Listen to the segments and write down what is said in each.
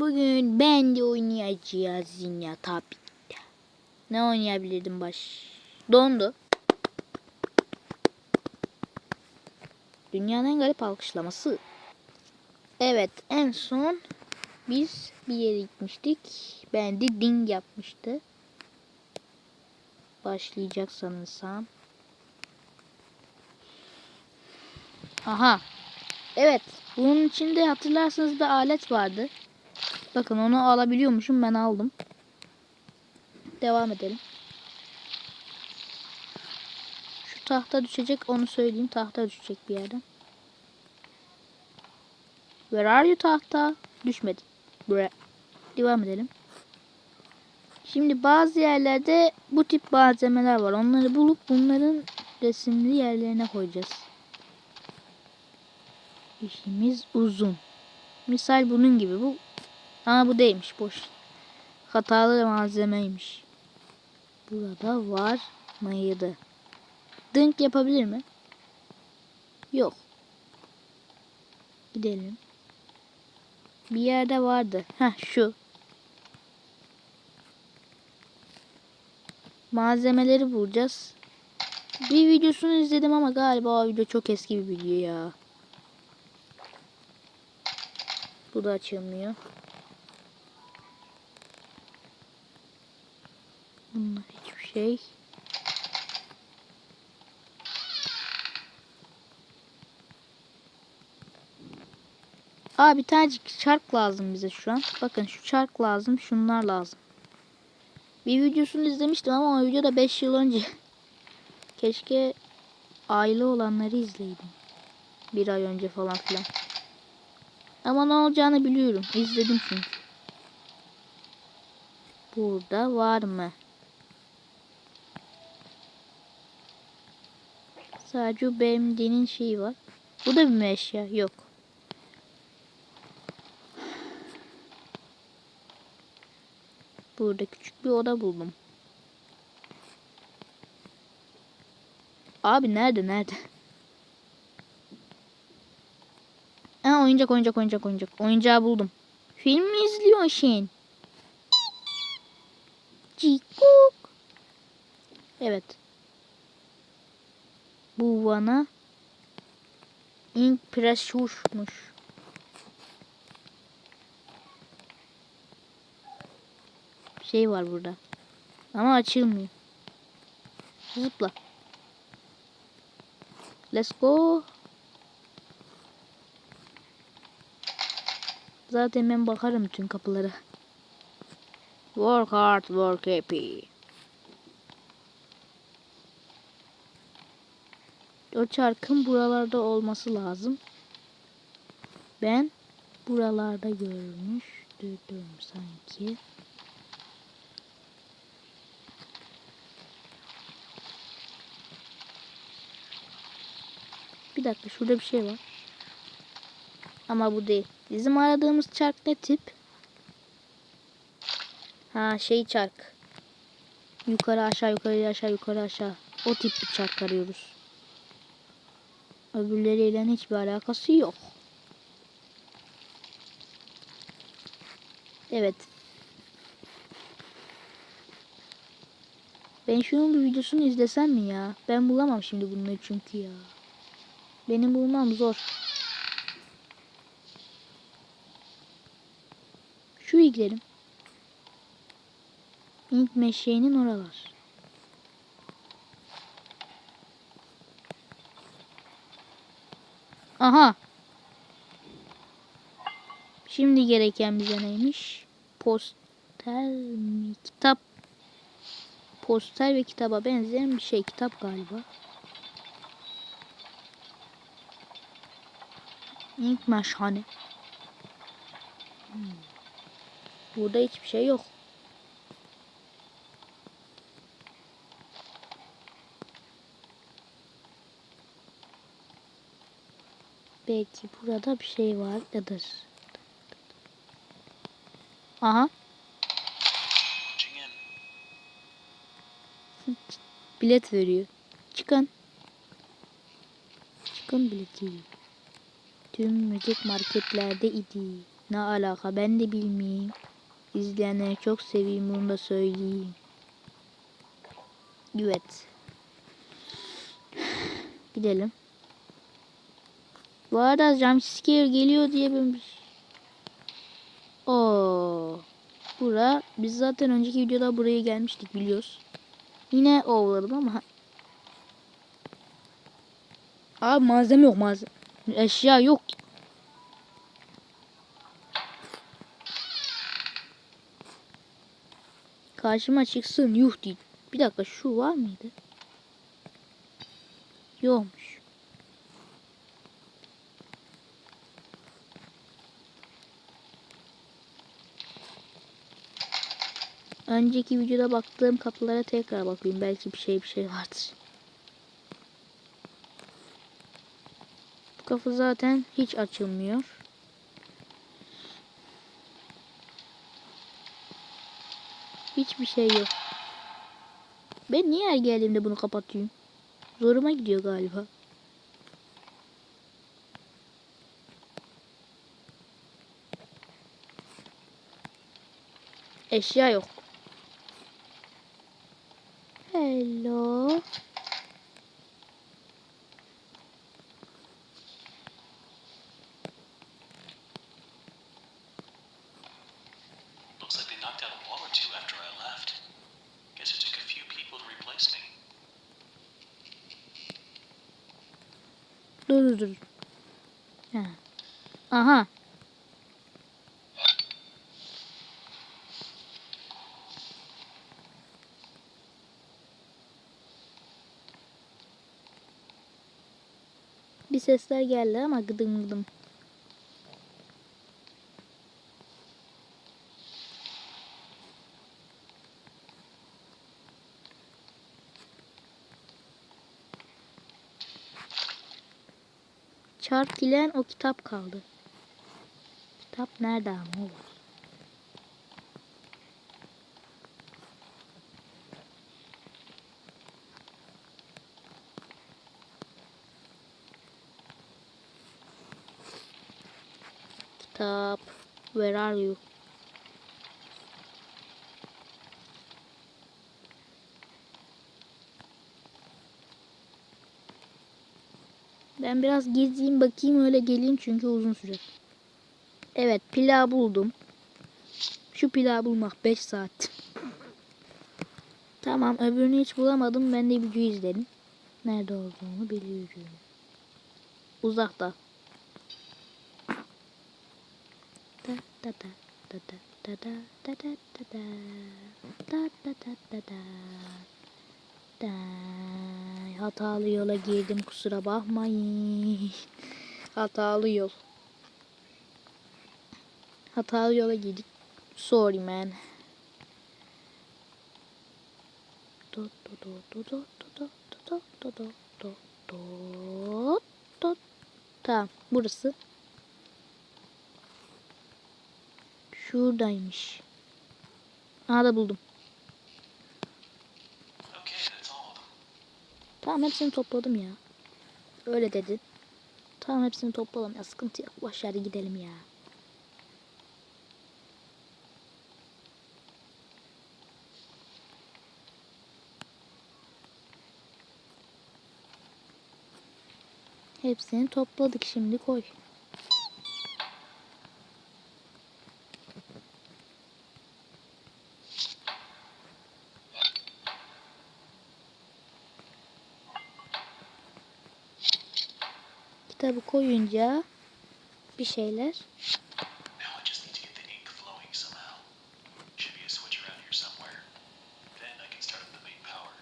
Bugün ben de oynayacağız tabii. ki. Ne oynayabilirdim baş? Dondu. Dünyanın en garip alkışlaması. Evet en son biz bir yere gitmiştik. Ben de ding yapmıştı. Başlayacak sanırsam. Aha. Evet. Bunun içinde hatırlarsanız bir alet vardı. Bakın onu alabiliyormuşum. Ben aldım. Devam edelim. Şu tahta düşecek. Onu söyleyeyim. Tahta düşecek bir yerden. Where are you tahta? Düşmedi. Bre. Devam edelim. Şimdi bazı yerlerde bu tip malzemeler var. Onları bulup bunların resimli yerlerine koyacağız. İşimiz uzun. Misal bunun gibi bu. Ama bu değilmiş boş. Hatalı malzemeymiş. Burada var mıydı? Dınk yapabilir mi? Yok. Gidelim. Bir yerde vardı. Heh şu. Malzemeleri bulacağız. Bir videosunu izledim ama galiba o video çok eski bir video ya. Bu da açılmıyor. Bunlar hiçbir şey. Aa bir tanecik çark lazım bize şu an. Bakın şu çark lazım, şunlar lazım. Bir videosunu izlemiştim ama o videoda 5 yıl önce. Keşke aile olanları izleydim. Bir ay önce falan filan. Ama ne olacağını biliyorum. İzledim çünkü. Burada var mı? Sadece BMD'nin şeyi var. Bu da bir eşya. Yok. Burada küçük bir oda buldum. Abi nerede nerede? Ha oyuncak oyuncak oyuncak oyuncak. Oyuncağı buldum. Film mi izliyorsun? Cikuk. Evet. Bu bana impressionmuş. Şey var burada. Ama açılmıyor. Zıpla. Let's go. Zaten ben bakarım tüm kapılara. Work hard, work happy. O çarkın buralarda olması lazım. Ben buralarda görmüştüm sanki. Bir dakika şurada bir şey var. Ama bu değil. Bizim aradığımız çark ne tip? Ha şey çark. Yukarı aşağı yukarı aşağı yukarı aşağı. O tip bir çark arıyoruz. Öbürleriyle hiçbir alakası yok. Evet. Ben şunun bir videosunu izlesem mi ya? Ben bulamam şimdi bunları çünkü ya. Benim bulmam zor. Şuraya gidelim. Hint meşeğinin oralar. Aha. Şimdi gereken bize neymiş? Poster mi? Kitap. Poster ve kitaba benzeyen bir şey. Kitap galiba. İlk meşhane. Hmm. Burada hiçbir şey yok. Belki burada bir şey vardır. Aha. Bilet veriyor. Çıkın. Çıkın bileti. Tüm müzik marketlerde idi. Ne alaka ben de bilmeyeyim. İzleyenleri çok seveyim bunu da söyleyeyim. Evet. Gidelim. Bu arada jumpscare geliyor diye ben... Oo. Bura biz zaten önceki videoda buraya gelmiştik biliyoruz. Yine ovladım ama Abi malzeme yok malzeme. Eşya yok. Karşıma çıksın yuh değil. Bir dakika şu var mıydı? Yokmuş. Önceki videoda baktığım kapılara tekrar bakayım. Belki bir şey bir şey vardır. Bu kapı zaten hiç açılmıyor. Hiçbir şey yok. Ben niye her geldiğimde bunu kapatıyorum? Zoruma gidiyor galiba. Eşya yok. Hello. Looks like they knocked out a wall or two after I left. Guess it took a few people to replace me. Dur dur dur. Ha. Aha. Bir sesler geldi ama gıdım gıdım. Çark dilen o kitap kaldı. Kitap nerede ama o. Kitap. Where are you? Ben biraz gezeyim bakayım öyle geleyim çünkü uzun sürer. Evet pilav buldum. Şu pilav bulmak 5 saat. tamam öbürünü hiç bulamadım. Ben de videoyu izledim. Nerede olduğunu biliyorum. Uzakta. Da da da da da da da da da da da da da da da hatalı yola girdim kusura bakmayın. Hatalı yol. Hatalı yola girdik. Sorry man. Do do do do do do do do do do do do do Tamam burası. Şuradaymış. Aha da buldum. Tamam hepsini topladım ya. Öyle dedin. Tamam hepsini topladım ya sıkıntı yok. Boş hadi gidelim ya. Hepsini topladık şimdi koy. Up the main power.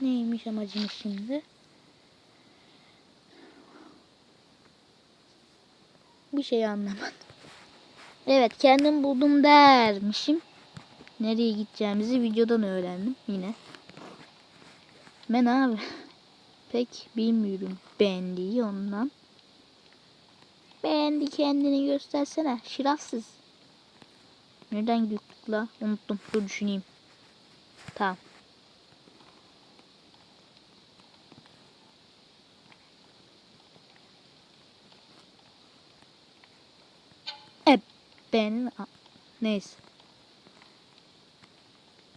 neymiş amacımız şimdi? Bir şey anlamadım. Evet kendim buldum dermişim. Nereye gideceğimizi videodan öğrendim yine. Ben abi pek bilmiyorum beğendiği ondan. Beğendi kendini göstersene şirafsız. Nereden gittik la? Unuttum. Dur düşüneyim. Tamam. Ben neyse.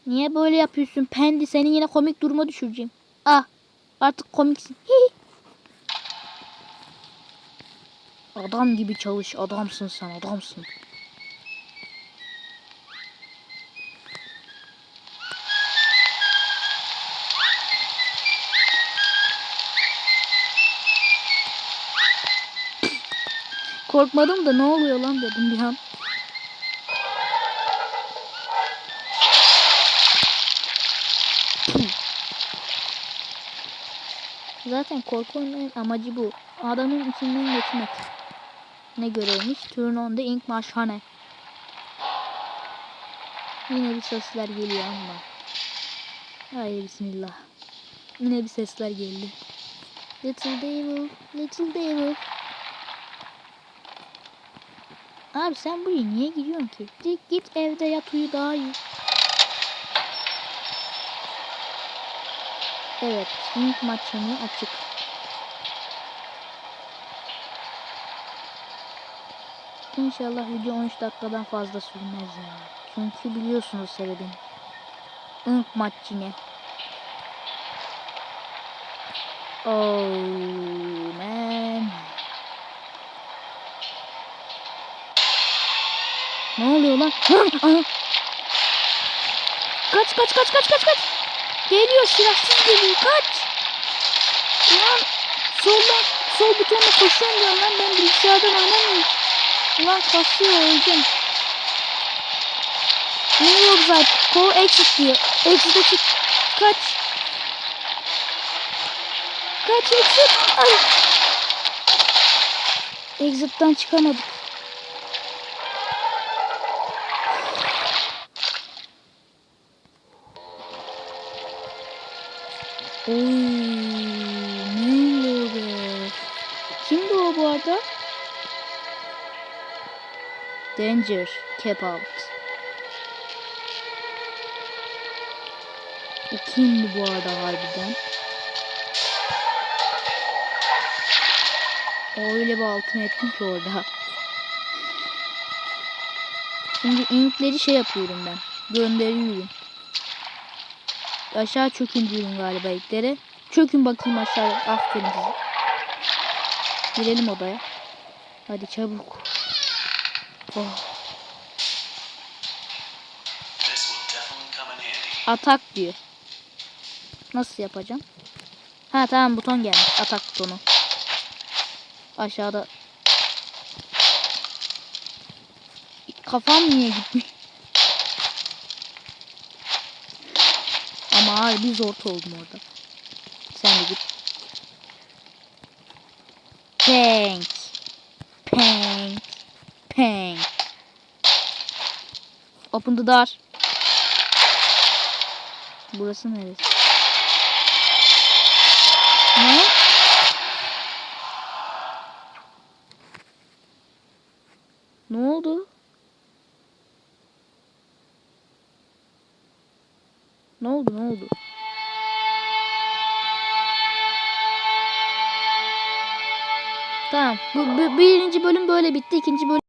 Niye böyle yapıyorsun Pendi? Seni yine komik duruma düşüreceğim. Ah artık komiksin. Adam gibi çalış. Adamsın sen adamsın. Korkmadım da ne oluyor lan dedim bir an. Zaten korku oyunların amacı bu. Adamın içinden geçmek. Ne görevmiş? Turn on the ink maşhane. Yine bir sesler geliyor ama. Hayır bismillah. Yine bir sesler geldi. Little devil, little devil. Abi sen buraya niye gidiyorsun ki? Git evde yat uyu daha iyi. Evet, ilk maçını açık. İnşallah video 13 dakikadan fazla sürmez ya. Çünkü biliyorsunuz sebebini. İlk maç yine. Oh man. Ne oluyor lan? Kaç kaç kaç kaç kaç kaç. Geliyor silahsız geliyor kaç. Ulan soldan sol butonla koşuyorum diyorum lan ben bilgisayardan oynamıyorum. Ulan kasıyor öleceğim. Ne yok zaten. Kol exit diyor. Exit'e çık. Kaç. Kaç exit. Ay. Exit'ten çıkamadık. Oy, ne oluyor be? Kimdi o bu arada? Danger, cap out. O kimdi bu arada harbiden? O öyle bir altın ettim ki orada. Şimdi inkleri şey yapıyorum ben. Gönderiyorum. Aşağı çökün diyorum galiba ilklere. Çökün bakayım aşağı. Aferin size. Girelim odaya. Hadi çabuk. Oh. Atak diyor. Nasıl yapacağım? Ha tamam buton gelmiş. Atak butonu. Aşağıda. Kafam niye gitmiş? Ama harbi zor oldum orada. Sen de git. Pank. Pank. Pank. Open the door. Burası neresi? Ne? Ne Bu, birinci bölüm böyle bitti. İkinci bölüm